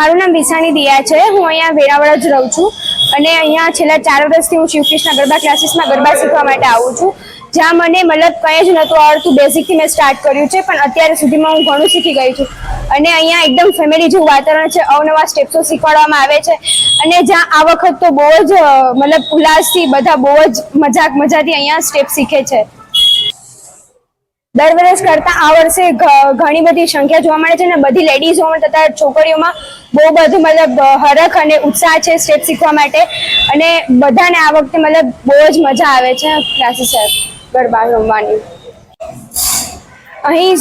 મારું નામ વિસાણી દિયા છે. હું અહીંયા વેરાવળ જ રહું છું અને અહીંયા છેલ્લા ચાર વર્ષથી હું શિવકૃષ્ણ ગરબા ક્લાસીસમાં ગરબા શીખવા માટે આવું છું. જ્યાં મને મતલબ કંઈ જ નહોતું આવડતું બેઝિકથી મેં સ્ટાર્ટ કર્યું છે, પણ અત્યારે સુધીમાં હું ઘણું શીખી ગઈ છું. અને અહીંયા એકદમ ફેમિલી જેવું વાતાવરણ છે, અવનવા સ્ટેપ્સો શીખવાડવામાં આવે છે. અને જ્યાં આ વખત તો બહુ જ મતલબ ઉલ્લાસથી બધા બહુ જ મજાક મજાથી અહીંયા સ્ટેપ શીખે છે. દર વર્ષ કરતા આ વર્ષે ઘણી બધી સંખ્યા જોવા મળે છે અને બધી લેડીઝોમાં તથા છોકરીઓમાં બહુ બધું મતલબ હરખ અને ઉત્સાહ છે સ્ટેપ શીખવા માટે. અને બધાને આ વખતે મતલબ બહુ જ મજા આવે છે. ક્લાસીસ ગરબા રમવાની. અહીં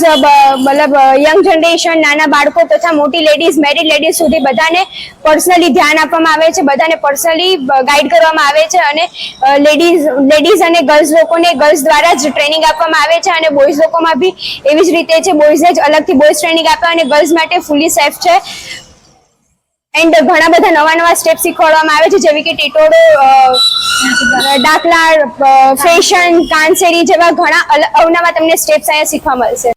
મતલબ યંગ જનરેશન નાના બાળકો તથા મોટી લેડીઝ મેરિડ લેડીઝ સુધી બધાને પર્સનલી ધ્યાન આપવામાં આવે છે, બધાને પર્સનલી ગાઈડ કરવામાં આવે છે અને લેડીઝ લેડીઝ અને ગર્લ્સ લોકોને ગર્લ્સ દ્વારા જ ટ્રેનિંગ આપવામાં આવે છે અને બોયઝ લોકોમાં બી એવી જ રીતે છે બોયઝને જ અલગથી બોયઝ ટ્રેનિંગ આપે અને ગર્લ્સ માટે ફૂલી સેફ છે. એન્ડ ઘણા બધા નવા નવા સ્ટેપ શીખવાડવામાં આવે છે, જેવી કે ટીટોડો ડાકલા ફેશન કાનસેરી જેવા ઘણા અવનવા તમને સ્ટેપ્સ અહીંયા શીખવા મળશે.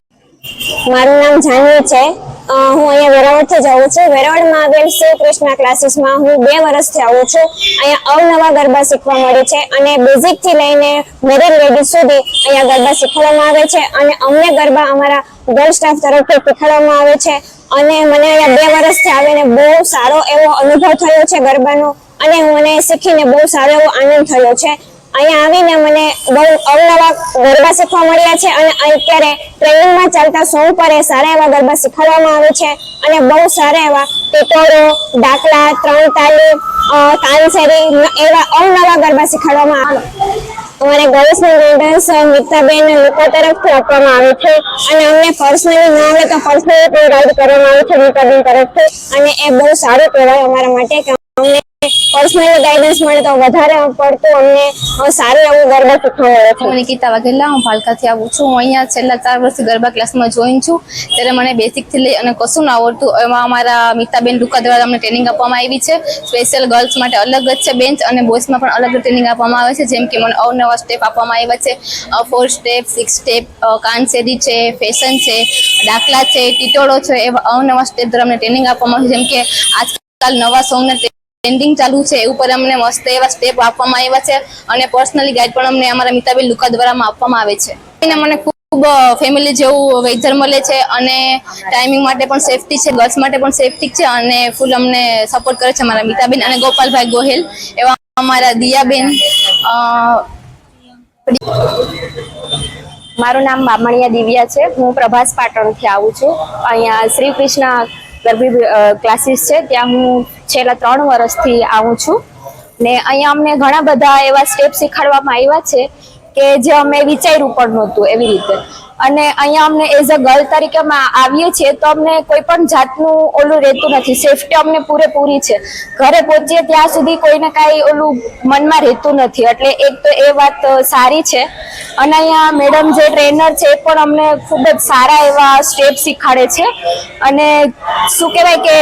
મારું નામ જાનવી છે. હું અહીંયા વેરાવળથી જાઉં છું. વેરાવળમાં આવેલ શ્રી કૃષ્ણ ક્લાસીસમાં હું બે વર્ષથી આવું છું. અહીંયા અવનવા ગરબા શીખવા મળે છે અને બેઝિકથી લઈને મેરેડ લેડીઝ સુધી અહીંયા ગરબા શીખવાડવામાં આવે છે અને અમને ગરબા અમારા ગર્લ સ્ટાફ તરફથી શીખવાડવામાં આવે છે. અને મને અહીંયા બે વર્ષથી આવીને બહુ સારો એવો અનુભવ થયો છે ગરબાનો. અને મને શીખીને બહુ સારો એવો આનંદ થયો છે. અહીંયા આવીને મને બહુ અવનવા ગરબા શીખવા મળ્યા છે અને અત્યારે ટ્રેનિંગમાં ચાલતા સોંગ પર એ સારા એવા ગરબા શીખવાડવામાં આવે છે અને બહુ સારા એવા ટીટોળો, ડાકલા, ત્રણ તાલી તાનસેરી એવા અવનવા ગરબા શીખવાડવામાં આવે. અમારે ગર્લ્સની ગાઈડન્સ મિતાબેન લોકો તરફથી આપવામાં આવે છે અને અમને પર્સનલી ના આવે તો પર્સનલી પણ ગાઈડ કરવામાં આવે છે મિત્તાબેન તરફથી અને એ બહુ સારું કહેવાય અમારા માટે પર્સનલી ગાઈડન્સ મળે તો વધારે પડતું અમને સારું એવું ગરબા શીખવા હું નિકિતા વાઘેલા હું ભાલકાથી આવું છું. હું અહીંયા છેલ્લા ચાર વર્ષથી ગરબા ક્લાસમાં જોઈન છું. ત્યારે મને બેસિકથી લઈ અને કશું ના આવડતું, એમાં અમારા મિતાબેન ડુકા દ્વારા અમને ટ્રેનિંગ આપવામાં આવી છે. સ્પેશિયલ ગર્લ્સ માટે અલગ જ છે બેન્ચ અને બોયસમાં પણ અલગ ટ્રેનિંગ આપવામાં આવે છે. જેમ કે મને અવનવા સ્ટેપ આપવામાં આવ્યા છે. ફોર સ્ટેપ સિક્સ સ્ટેપ કાનસેરી છે, ફેશન છે દાખલા છે, ટીટોળો છે, એવા અવનવા સ્ટેપ દ્વારા અમને ટ્રેનિંગ આપવામાં આવે છે. જેમ કે આજકાલ નવા સોંગના ટ્રેન્ડિંગ ચાલુ છે, એ ઉપર અમને મસ્ત એવા સ્ટેપ આપવામાં આવ્યા છે અને પર્સનલી ગાઈડ પણ અમને અમારા મિતાબેન લુકા દ્વારા આપવામાં આવે છે. એને મને ખૂબ ફેમિલી જેવું વેધર મળે છે અને ટાઈમિંગ માટે પણ સેફટી છે ગર્લ્સ માટે પણ સેફટી છે અને ફૂલ અમને સપોર્ટ કરે છે અમારા મિતાબેન અને ગોપાલભાઈ ગોહિલ એવા અમારા દિયાબેન મારું નામ બામણિયા દિવ્યા છે. હું પ્રભાસ પાટણથી આવું છું. અહીંયા શ્રી કૃષ્ણ ગરબી ક્લાસીસ છે. ત્યાં હું છેલ્લા ત્રણ વર્ષથી આવું છું. ને અહીંયા અમને ઘણા બધા એવા સ્ટેપ શીખવાડવામાં આવ્યા છે કે જે અમે વિચાર્યું પણ નહોતું એવી રીતે. અને અહીંયા અમને એઝ અ ગર્લ તરીકે આવીએ છીએ, તો અમને કોઈ પણ જાતનું ઓલું રહેતું નથી. સેફટી અમને પૂરેપૂરી છે. ઘરે પહોંચીએ ત્યાં સુધી કોઈને કાંઈ ઓલું મનમાં રહેતું નથી. એટલે એક તો એ વાત સારી છે. અને અહીંયા મેડમ જે ટ્રેનર છે, એ પણ અમને ખૂબ જ સારા એવા સ્ટેપ શીખવાડે છે. અને શું કહેવાય કે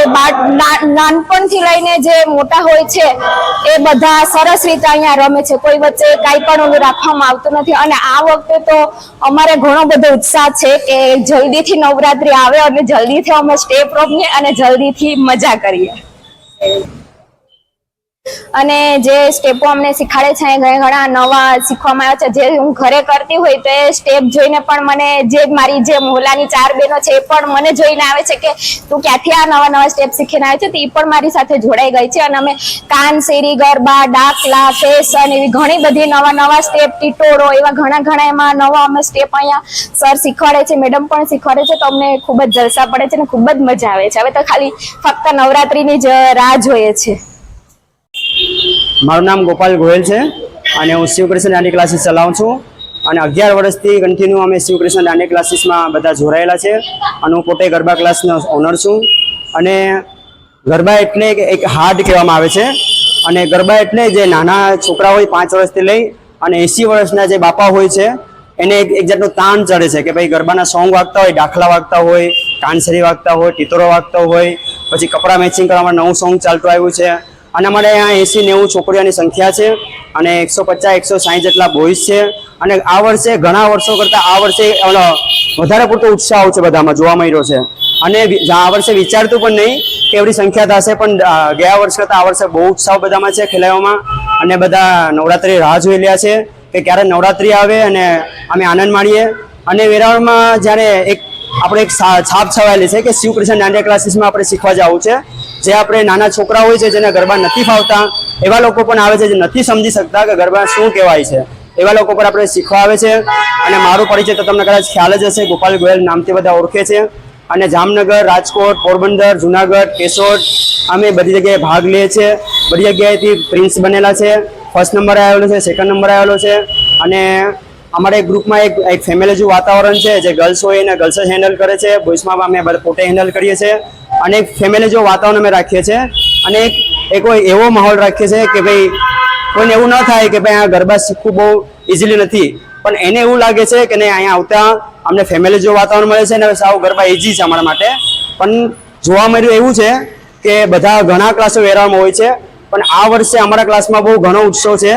નાનપણથી લઈને જે મોટા હોય છે, એ બધા સરસ રીતે અહીંયા રમે છે. કોઈ વચ્ચે કાંઈ પણ ઓલું રાખવામાં આવતું નથી. અને આ વખતે તો અમારે ઘણો બધો ઉત્સાહ છે કે જલ્દીથી નવરાત્રી આવે અને જલ્દીથી અમે સ્ટેપ રમીએ અને જલ્દીથી મજા કરીએ. અને જે સ્ટેપો અમને શીખવાડે છે ઘણા નવા શીખવામાં આવ્યા છે, જે હું ઘરે કરતી હોય તો સ્ટેપ જોઈને પણ મને જે મારી જે મોહલાની ચાર બહેનો છે, એ પણ મને જોઈને આવે છે કે તું ક્યાંથી આ નવા નવા સ્ટેપ શીખીને આવે છે, તો એ પણ મારી સાથે જોડાઈ ગઈ છે. અને અમે કાન, શેરી, ગરબા, ડાકલા, ફેશન એવી ઘણી બધી નવા નવા સ્ટેપ, ટીટોળો એવા ઘણા ઘણા એમાં નવા અમે સ્ટેપ અહીંયા સર શીખવાડે છે, મેડમ પણ શીખવાડે છે, તો અમને ખૂબ જ જલસા પડે છે અને ખૂબ જ મજા આવે છે. હવે તો ખાલી ફક્ત નવરાત્રીની જ રાહ જોઈએ છે. મારું નામ ગોપાલ ગોયલ છે અને હું શિવકૃષ્ણ દાંડી ક્લાસીસ ચલાવું છું. અને અગિયાર વર્ષથી કન્ટિન્યુ અમે શિવકૃષ્ણ દાંડી ક્લાસીસમાં બધા જોડાયેલા છે અને હું પોતે ગરબા ક્લાસનો ઓનર છું. અને ગરબા એટલે એક હાર્ડ કહેવામાં આવે છે. અને ગરબા એટલે જે નાના છોકરા હોય પાંચ વર્ષથી લઈ અને એંસી વર્ષના જે બાપા હોય છે, એને એક જાતનું તાણ ચડે છે કે ભાઈ ગરબાના સોંગ વાગતા હોય દાખલા વાગતા હોય, કાનસરી વાગતા હોય, ટીતરો વાગતા હોય, પછી કપડાં મેચિંગ કરવામાં નવું સોંગ ચાલતું આવ્યું છે. અને અમારે અહીંયા એંસી નેવું છોકરીઓની સંખ્યા છે અને એકસો પચાસ, એકસો સાહીઠ જેટલા બોઈઝ છે. અને આ વર્ષે ઘણા વર્ષો કરતાં આ વર્ષે વધારે પૂરતો ઉત્સાહ છે બધામાં જોવા મળ્યો છે. અને આ વર્ષે વિચારતું પણ નહીં કે એવડી સંખ્યા થશે, પણ ગયા વર્ષ કરતાં આ વર્ષે બહુ ઉત્સાહ બધામાં છે ખેલાડીઓમાં. અને બધા નવરાત્રી રાહ જોઈ રહ્યા છે કે ક્યારે નવરાત્રી આવે અને અમે આનંદ માણીએ. અને વેરાવળમાં જ્યારે એક આપણે એક છાપ છવાયેલી છે કે શિવ કૃષ્ણ દાંડિયા ક્લાસીસમાં આપણે શીખવા જવું છે. જે આપણે નાના છોકરા હોય છે જેને ગરબા નથી ફાવતા, એવા લોકો પણ આવે છે જે નથી સમજી શકતા કે ગરબા શું કહેવાય છે. એવા લોકો પર આપણે શીખવા આવે છે. અને મારો પરિચય તો તમને કદાચ ખ્યાલ જ હશે, ગોપાલ ગોયલ નામથી બધા ઓળખે છે. અને જામનગર, રાજકોટ, પોરબંદર, જુનાગઢ, કેશોદ, અમે બધી જગ્યાએ ભાગ લઈએ છીએ બધી જગ્યાએથી પ્રિન્સ બનેલા છે. ફર્સ્ટ નંબર આવેલો છે સેકન્ડ નંબર આવેલો છે. અને અમારા ગ્રુપમાં એક એક ફેમિલી જે વાતાવરણ છે, જે ગર્લ્સ હોય એને ગર્લ્સ જ હેન્ડલ કરે છે. બોયસમાં અમે પોતે હેન્ડલ કરીએ છીએ. અને એક ફેમિલી જેવું વાતાવરણ અમે રાખીએ છીએ. અને એક એક એવો માહોલ રાખીએ છીએ કે ભાઈ, કોઈને એવું ન થાય કે ભાઈ આ ગરબા શીખવું બહુ ઇઝીલી નથી. પણ એને એવું લાગે છે કે નહીં, અહીંયા આવતા અમને ફેમિલી જો વાતાવરણ મળે છે ને સાવ ગરબા ઇઝી છે અમારા માટે. પણ જોવા મળ્યું એવું છે કે બધા ઘણા ક્લાસો વેરાવામાં હોય છે. પણ આ વર્ષે અમારા ક્લાસમાં બહુ ઘણો ઉત્સવ છે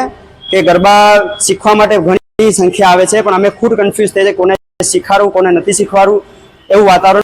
કે ગરબા શીખવા માટે ઘણી સંખ્યા આવે છે, પણ અમે ખુદ કન્ફ્યુઝ થઈ જાય કોને શીખવાડવું, કોને નથી શીખવાડવું, એવું વાતાવરણ